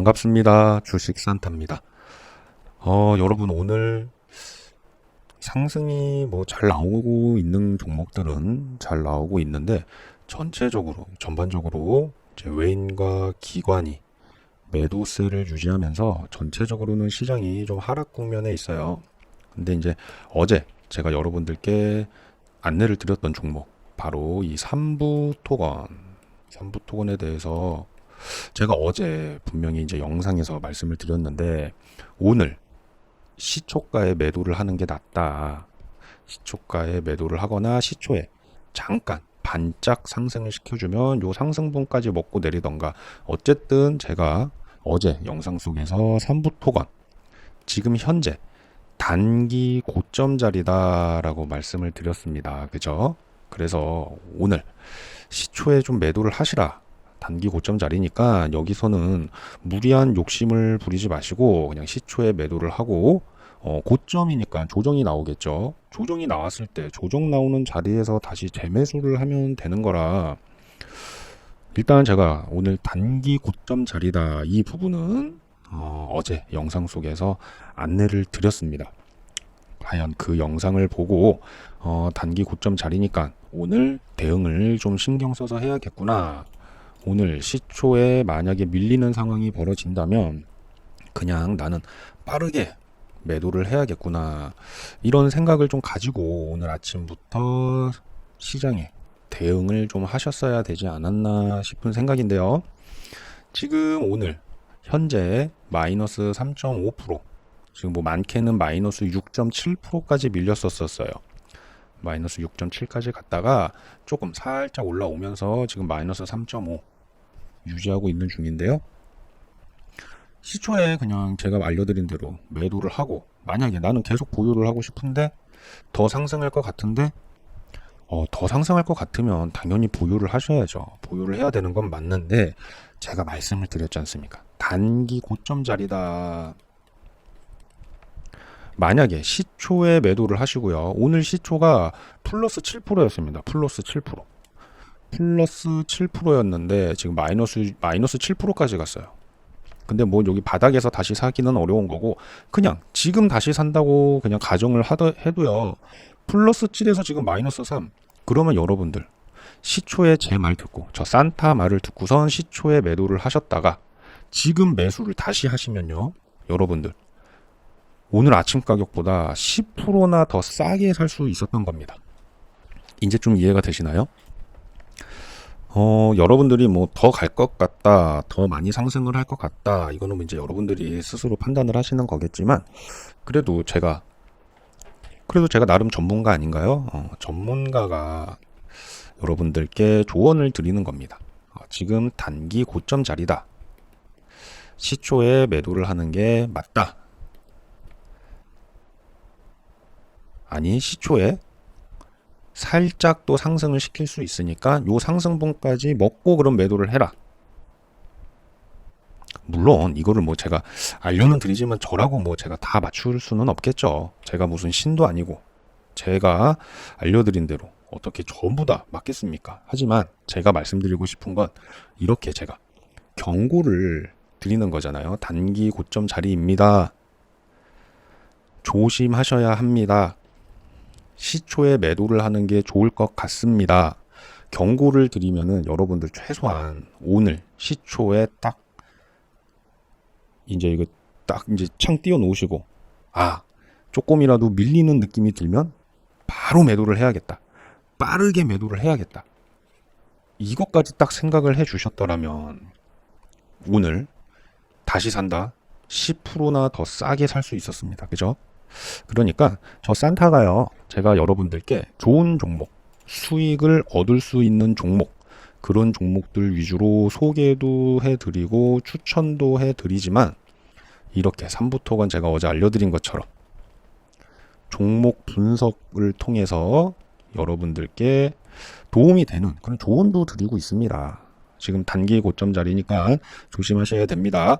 반갑습니다. 주식 산타입니다. 어, 여러분 오늘 상승이 뭐 잘 나오고 있는 종목들은 잘 나오고 있는데 전체적으로 전반적으로 외인과 기관이 매도세를 유지하면서 전체적으로는 시장이 좀 하락 국면에 있어요. 근데 이제 어제 제가 여러분들께 안내를 드렸던 종목 바로 이 삼부 토건 삼부 토건에 대해서 제가 어제 분명히 이제 영상에서 말씀을 드렸는데 오늘 시초가에 매도를 하는 게 낫다. 시초가에 매도를 하거나 시초에 잠깐 반짝 상승을 시켜주면 요 상승분까지 먹고 내리던가 어쨌든 제가 어제 영상 속에서 삼부토건 지금 현재 단기 고점 자리다라고 말씀을 드렸습니다. 그죠? 그래서 오늘 시초에 좀 매도를 하시라. 단기 고점 자리니까 여기서는 무리한 욕심을 부리지 마시고 그냥 시초에 매도를 하고 어, 고점이니까 조정이 나오겠죠. 조정이 나왔을 때 조정 나오는 자리에서 다시 재매수를 하면 되는 거라 일단 제가 오늘 단기 고점 자리다 이 부분은 어, 어제 영상 속에서 안내를 드렸습니다. 과연 그 영상을 보고 어, 단기 고점 자리니까 오늘 대응을 좀 신경 써서 해야겠구나. 오늘 시초에 만약에 밀리는 상황이 벌어진다면 그냥 나는 빠르게 매도를 해야겠구나. 이런 생각을 좀 가지고 오늘 아침부터 시장에 대응을 좀 하셨어야 되지 않았나 싶은 생각인데요. 지금 오늘 현재 마이너스 3.5% 지금 뭐 많게는 마이너스 6.7%까지 밀렸었었어요. 마이너스 6.7까지 갔다가 조금 살짝 올라오면서 지금 마이너스 3.5 유지하고 있는 중인데요. 시초에 그냥 제가 알려드린 대로 매도를 하고 만약에 나는 계속 보유를 하고 싶은데 더 상승할 것 같은데 어, 더 상승할 것 같으면 당연히 보유를 하셔야죠. 보유를 해야 되는 건 맞는데 제가 말씀을 드렸지 않습니까? 단기 고점 자리다. 만약에 시초에 매도를 하시고요. 오늘 시초가 플러스 7%였습니다. 플러스 7%. 플러스 7%였는데 지금 마이너스 마이너스 7%까지 갔어요. 근데 뭐 여기 바닥에서 다시 사기는 어려운 거고 그냥 지금 다시 산다고 그냥 가정을 하더 해도요. 플러스 7에서 지금 마이너스 3. 그러면 여러분들 시초에 제 말 듣고 저 산타 말을 듣고선 시초에 매도를 하셨다가 지금 매수를 다시 하시면요. 여러분들 오늘 아침 가격보다 10%나 더 싸게 살 수 있었던 겁니다. 이제 좀 이해가 되시나요? 어, 여러분들이 뭐 더 갈 것 같다, 더 많이 상승을 할 것 같다, 이거는 이제 여러분들이 스스로 판단을 하시는 거겠지만, 그래도 제가, 그래도 제가 나름 전문가 아닌가요? 어, 전문가가 여러분들께 조언을 드리는 겁니다. 어, 지금 단기 고점 자리다. 시초에 매도를 하는 게 맞다. 아니, 시초에 살짝 또 상승을 시킬 수 있으니까 요 상승분까지 먹고 그럼 매도를 해라. 물론 이거를 뭐 제가 알려는 드리지만 저라고 뭐 제가 다 맞출 수는 없겠죠. 제가 무슨 신도 아니고 제가 알려드린 대로 어떻게 전부 다 맞겠습니까? 하지만 제가 말씀드리고 싶은 건 이렇게 제가 경고를 드리는 거잖아요. 단기 고점 자리입니다. 조심하셔야 합니다. 시초에 매도를 하는 게 좋을 것 같습니다. 경고를 드리면은 여러분들 최소한 오늘 시초에 딱 이제 이거 딱 이제 창 띄워 놓으시고 아 조금이라도 밀리는 느낌이 들면 바로 매도를 해야겠다. 빠르게 매도를 해야겠다. 이것까지 딱 생각을 해 주셨더라면 오늘 다시 산다 10%나 더 싸게 살 수 있었습니다. 그죠? 그러니까 저 산타가요. 제가 여러분들께 좋은 종목, 수익을 얻을 수 있는 종목, 그런 종목들 위주로 소개도 해드리고 추천도 해드리지만 이렇게 삼부토건 제가 어제 알려드린 것처럼 종목 분석을 통해서 여러분들께 도움이 되는 그런 조언도 드리고 있습니다. 지금 단기 고점 자리니까 조심하셔야 됩니다.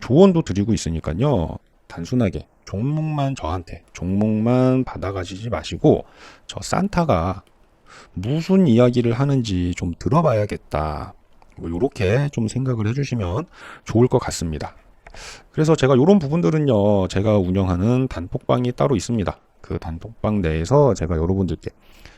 조언도 드리고 있으니까요. 단순하게 종목만 저한테 종목만 받아가시지 마시고 저 산타가 무슨 이야기를 하는지 좀 들어봐야겠다. 뭐 요렇게 좀 생각을 해주시면 좋을 것 같습니다. 그래서 제가 이런 부분들은요, 제가 운영하는 단톡방이 따로 있습니다. 그 단톡방 내에서 제가 여러분들께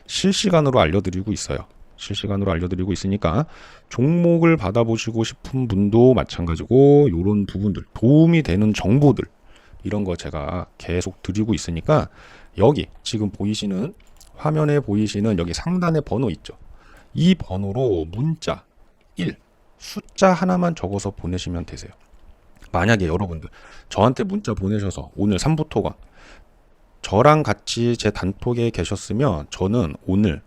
실시간으로 알려드리고 있어요. 실시간으로 알려드리고 있으니까 종목을 받아보시고 싶은 분도 마찬가지고 이런 부분들 도움이 되는 정보들 이런 거 제가 계속 드리고 있으니까 여기 지금 보이시는 화면에 보이시는 여기 상단에 번호 있죠. 이 번호로 문자 1 숫자 하나만 적어서 보내시면 되세요. 만약에 여러분들 저한테 문자 보내셔서 오늘 3부 토건 저랑 같이 제 단톡에 계셨으면 저는 오늘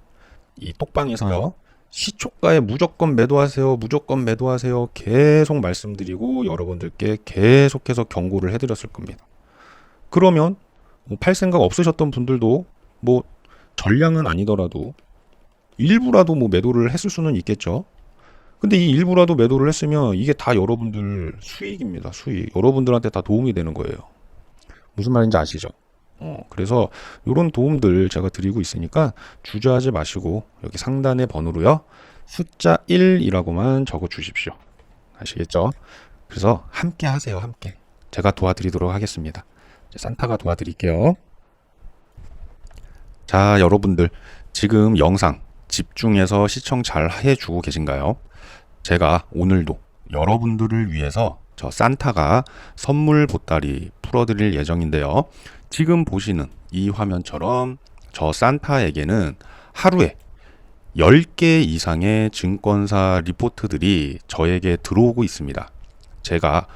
이 똑방에서요 시초가에 무조건 매도하세요 무조건 매도하세요 계속 말씀드리고 여러분들께 계속해서 경고를 해드렸을 겁니다. 그러면 뭐팔 생각 없으셨던 분들도 뭐 전량은 아니더라도 일부라도 뭐 매도를 했을 수는 있겠죠. 근데 이 일부라도 매도를 했으면 이게 다 여러분들 수익입니다 수익. 여러분들한테 다 도움이 되는 거예요. 무슨 말인지 아시죠 어, 그래서 이런 도움들 제가 드리고 있으니까 주저하지 마시고 여기 상단의 번호로요. 숫자 1이라고만 적어 주십시오. 아시겠죠? 그래서 함께 하세요. 함께. 제가 도와드리도록 하겠습니다. 산타가 도와드릴게요. 자, 여러분들 지금 영상 집중해서 시청 잘 해주고 계신가요? 제가 오늘도 여러분들을 위해서 저 산타가 선물 보따리 풀어드릴 예정인데요. 지금 보시는 이 화면처럼 저 산타에게는 하루에 10개 이상의 증권사 리포트들이 저에게 들어오고 있습니다. 제가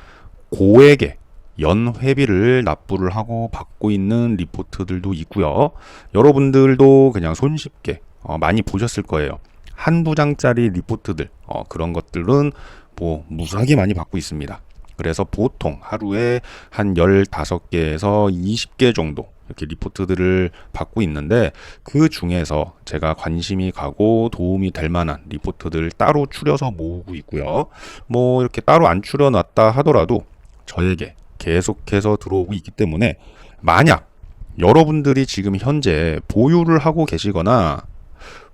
고액의 연회비를 납부를 하고 받고 있는 리포트들도 있고요. 여러분들도 그냥 손쉽게 어, 많이 보셨을 거예요. 한두 장짜리 리포트들 어, 그런 것들은 뭐 무수하게 많이 받고 있습니다. 그래서 보통 하루에 한 15개에서 20개 정도 이렇게 리포트들을 받고 있는데 그 중에서 제가 관심이 가고 도움이 될 만한 리포트들 따로 추려서 모으고 있고요. 뭐 이렇게 따로 안 추려놨다 하더라도 저에게 계속해서 들어오고 있기 때문에 만약 여러분들이 지금 현재 보유를 하고 계시거나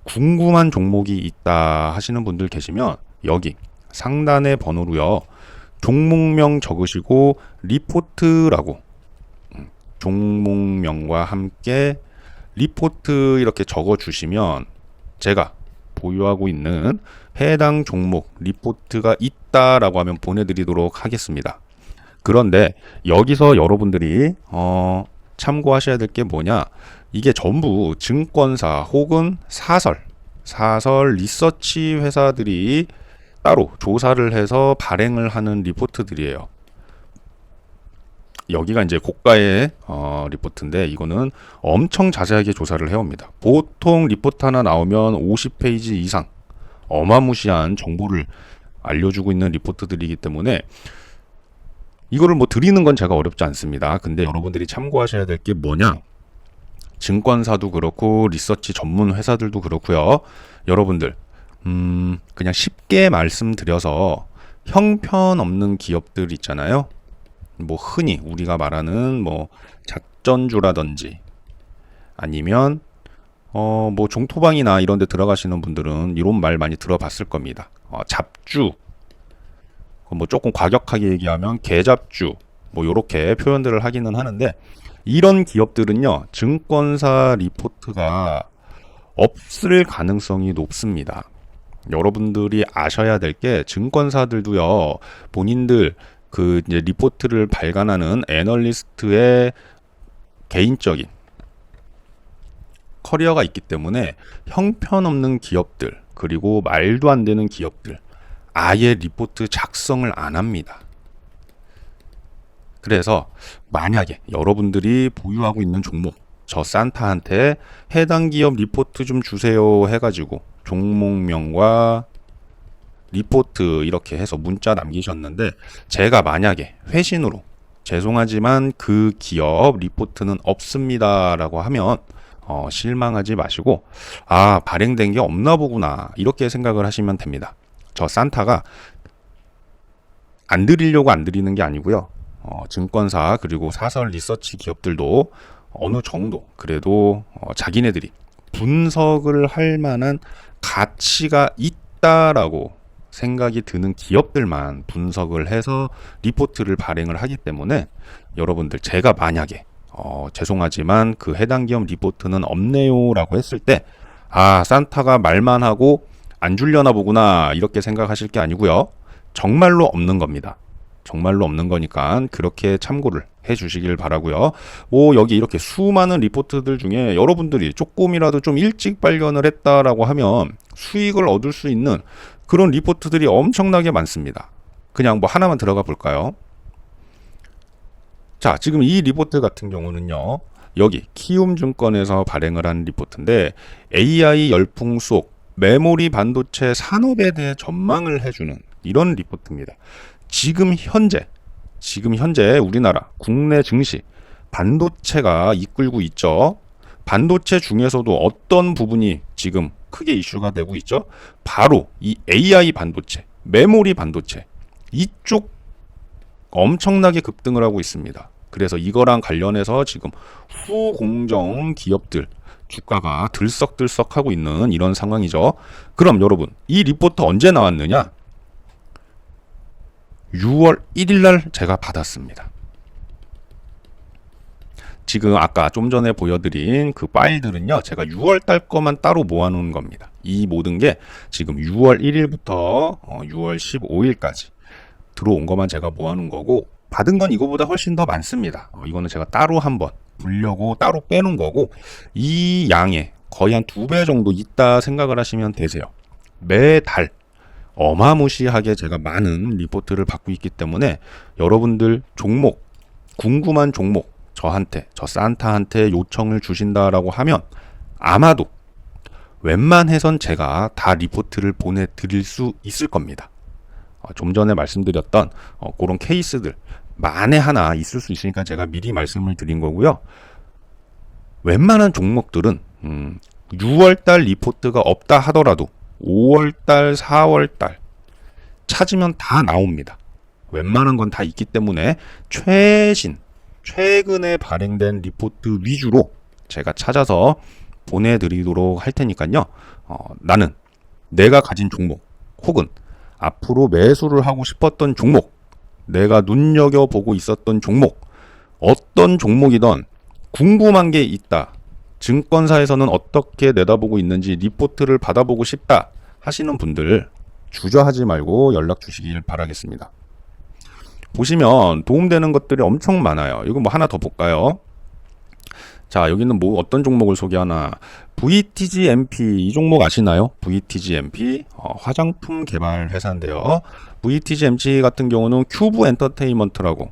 궁금한 종목이 있다 하시는 분들 계시면 여기 상단의 번호로요. 종목명 적으시고 리포트라고 음, 종목명과 함께 리포트 이렇게 적어 주시면 제가 보유하고 있는 해당 종목 리포트가 있다라고 하면 보내드리도록 하겠습니다. 그런데 여기서 여러분들이 어, 참고하셔야 될 게 뭐냐? 이게 전부 증권사 혹은 사설, 사설 리서치 회사들이 따로 조사를 해서 발행을 하는 리포트들이에요. 여기가 이제 고가의 어, 리포트인데 이거는 엄청 자세하게 조사를 해옵니다. 보통 리포트 하나 나오면 50페이지 이상 어마무시한 정보를 알려주고 있는 리포트들이기 때문에 이거를 뭐 드리는 건 제가 어렵지 않습니다. 근데 여러분들이 참고하셔야 될 게 뭐냐? 증권사도 그렇고 리서치 전문 회사들도 그렇고요. 여러분들 음, 그냥 쉽게 말씀드려서 형편없는 기업들 있잖아요. 뭐 흔히 우리가 말하는 뭐 작전주라든지 아니면 어 뭐 종토방이나 이런 데 들어가시는 분들은 이런 말 많이 들어봤을 겁니다. 어, 잡주 뭐 조금 과격하게 얘기하면 개잡주 뭐 요렇게 표현들을 하기는 하는데 이런 기업들은요 증권사 리포트가 없을 가능성이 높습니다. 여러분들이 아셔야 될 게 증권사들도요 본인들 그 이제 리포트를 발간하는 애널리스트의 개인적인 커리어가 있기 때문에 형편없는 기업들 그리고 말도 안 되는 기업들 아예 리포트 작성을 안 합니다. 그래서 만약에 여러분들이 보유하고 있는 종목 저 산타한테 해당 기업 리포트 좀 주세요 해가지고 종목명과 리포트 이렇게 해서 문자 남기셨는데 제가 만약에 회신으로 죄송하지만 그 기업 리포트는 없습니다라고 하면 어, 실망하지 마시고 아 발행된 게 없나 보구나 이렇게 생각을 하시면 됩니다. 저 산타가 안 드리려고 안 드리는 게 아니고요. 어, 증권사 그리고 사설 리서치 기업들도 어느 정도 그래도 어, 자기네들이 분석을 할 만한 가치가 있다라고 생각이 드는 기업들만 분석을 해서 리포트를 발행을 하기 때문에 여러분들 제가 만약에 어, 죄송하지만 그 해당 기업 리포트는 없네요라고 했을 때 아, 산타가 말만 하고 안 줄려나 보구나 이렇게 생각하실 게 아니고요. 정말로 없는 겁니다. 정말로 없는 거니까 그렇게 참고를 해 주시길 바라고요. 뭐 여기 이렇게 수많은 리포트들 중에 여러분들이 조금이라도 좀 일찍 발견을 했다라고 하면 수익을 얻을 수 있는 그런 리포트들이 엄청나게 많습니다. 그냥 뭐 하나만 들어가 볼까요? 자, 지금 이 리포트 같은 경우는요. 여기 키움증권에서 발행을 한 리포트인데 AI 열풍 속 메모리 반도체 산업에 대해 전망을 해주는 이런 리포트입니다. 지금 현재 지금 현재 우리나라 국내 증시 반도체가 이끌고 있죠. 반도체 중에서도 어떤 부분이 지금 크게 이슈가 되고 있죠? 바로 이 AI 반도체, 메모리 반도체 이쪽 엄청나게 급등을 하고 있습니다. 그래서 이거랑 관련해서 지금 후공정 기업들 주가가 들썩들썩 하고 있는 이런 상황이죠. 그럼 여러분, 이 리포트 언제 나왔느냐? 6월 1일 날 제가 받았습니다. 지금 아까 좀 전에 보여드린 그 파일들은요, 제가 6월 달 거만 따로 모아놓은 겁니다. 이 모든 게 지금 6월 1일부터 6월 15일까지 들어온 것만 제가 모아놓은 거고, 받은 건 이거보다 훨씬 더 많습니다. 어, 이거는 제가 따로 한번 불려고 따로 빼놓은 거고, 이 양에 거의 한 두 배 정도 있다 생각을 하시면 되세요. 매달 어마무시하게 제가 많은 리포트를 받고 있기 때문에 여러분들 종목, 궁금한 종목, 저한테, 저 산타한테 요청을 주신다라고 하면 아마도 웬만해선 제가 다 리포트를 보내드릴 수 있을 겁니다. 어, 좀 전에 말씀드렸던 어, 그런 케이스들 만에 하나 있을 수 있으니까 제가 미리 말씀을 드린 거고요. 웬만한 종목들은 음, 6월달 리포트가 없다 하더라도 5월달, 4월달 찾으면 다 나옵니다. 웬만한 건 다 있기 때문에 최신, 최근에 발행된 리포트 위주로 제가 찾아서 보내드리도록 할 테니까요. 어, 나는 내가 가진 종목 혹은 앞으로 매수를 하고 싶었던 종목, 내가 눈여겨보고 있었던 종목, 어떤 종목이든 궁금한 게 있다. 증권사에서는 어떻게 내다보고 있는지 리포트를 받아보고 싶다 하시는 분들 주저하지 말고 연락 주시길 바라겠습니다. 보시면 도움되는 것들이 엄청 많아요. 이거 뭐 하나 더 볼까요? 자, 여기는 뭐 어떤 종목을 소개하나? VTGMP 이 종목 아시나요? VTGMP 어, 화장품 개발 회사인데요. VTGMP 같은 경우는 큐브 엔터테인먼트라고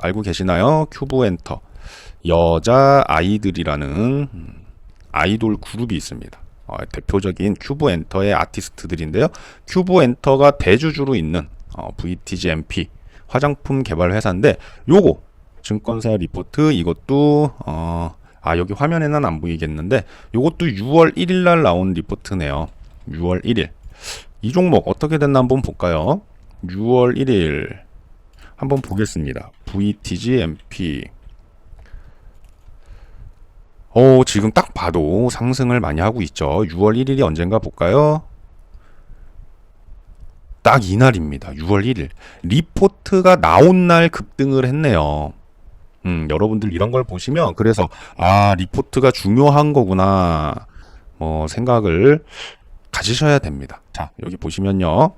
알고 계시나요? 큐브 엔터. 여자 아이들이라는 아이돌 그룹이 있습니다. 어, 대표적인 큐브 엔터의 아티스트들인데요. 큐브 엔터가 대주주로 있는 어, VTGMP 화장품 개발 회사인데 요거 증권사 리포트 이것도 어, 아 여기 화면에는 안 보이겠는데 요것도 6월 1일 날 나온 리포트네요. 6월 1일 이 종목 어떻게 됐나 한번 볼까요? 6월 1일 한번 보겠습니다. VTGMP 어, 지금 딱 봐도 상승을 많이 하고 있죠. 6월 1일이 언젠가 볼까요? 딱 이날입니다. 6월 1일. 리포트가 나온 날 급등을 했네요. 음, 여러분들 이런 걸 보시면 그래서 아, 리포트가 중요한 거구나. 뭐 생각을 가지셔야 됩니다. 자, 여기 보시면요.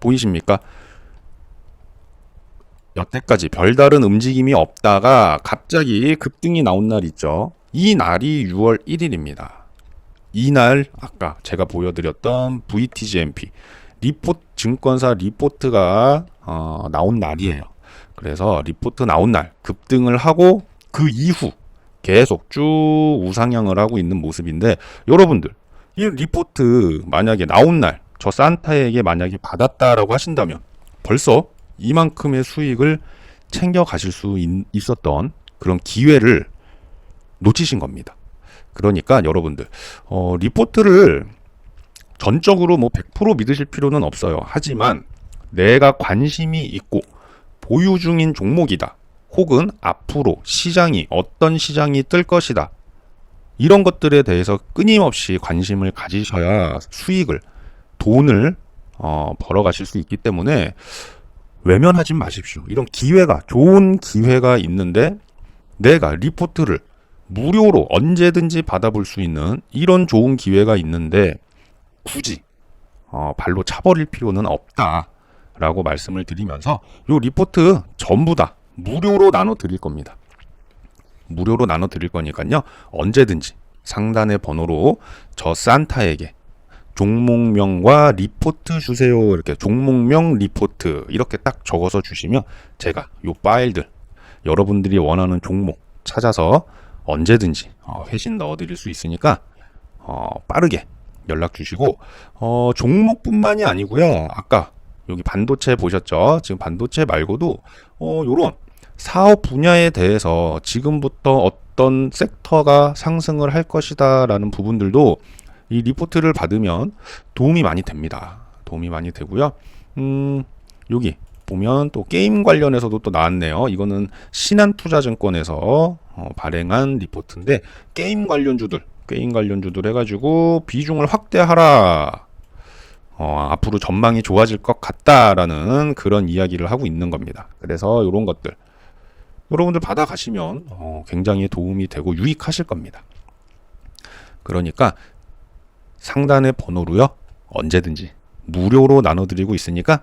보이십니까? 여태까지 별다른 움직임이 없다가 갑자기 급등이 나온 날 있죠. 이 날이 6월 1일입니다. 이 날 아까 제가 보여드렸던 VTGMP 리포트 증권사 리포트가 어, 나온 날이에요. 그래서 리포트 나온 날 급등을 하고 그 이후 계속 쭉 우상향을 하고 있는 모습인데 여러분들 이 리포트 만약에 나온 날 저 산타에게 만약에 받았다라고 하신다면 벌써 이만큼의 수익을 챙겨 가실 수 있, 었던 그런 기회를 놓치신 겁니다. 그러니까 여러분들 어, 리포트를 전적으로 뭐 100% 믿으실 필요는 없어요. 하지만 내가 관심이 있고 보유 중인 종목이다. 혹은 앞으로 시장이 어떤 시장이 뜰 것이다. 이런 것들에 대해서 끊임없이 관심을 가지셔야 수익을 돈을 어, 벌어가실 수 있기 때문에 외면하지 마십시오. 이런 기회가 좋은 기회가 있는데 내가 리포트를 무료로 언제든지 받아볼 수 있는 이런 좋은 기회가 있는데 굳이 어, 발로 차버릴 필요는 없다라고 말씀을 드리면서 요 리포트 전부 다 무료로 나눠 드릴 겁니다. 무료로 나눠 드릴 거니까요. 언제든지 상단의 번호로 저 산타에게 종목명과 리포트 주세요. 이렇게 종목명 리포트 이렇게 딱 적어서 주시면 제가 요 파일들 여러분들이 원하는 종목 찾아서 언제든지 어, 회신 넣어 드릴 수 있으니까 어, 빠르게 연락 주시고 어, 종목뿐만이 아니고요. 아까 여기 반도체 보셨죠? 지금 반도체 말고도 어, 요런 사업 분야에 대해서 지금부터 어떤 섹터가 상승을 할 것이다라는 부분들도 이 리포트를 받으면 도움이 많이 됩니다. 도움이 많이 되고요. 음, 여기 보면 또 게임 관련해서도 또 나왔네요. 이거는 신한투자증권에서 어, 발행한 리포트인데 게임 관련주들, 게임 관련주들 해가지고 비중을 확대하라. 어, 앞으로 전망이 좋아질 것 같다라는 그런 이야기를 하고 있는 겁니다. 그래서 이런 것들 여러분들 받아가시면 어, 굉장히 도움이 되고 유익하실 겁니다. 그러니까 상단의 번호로요? 언제든지 무료로 나눠드리고 있으니까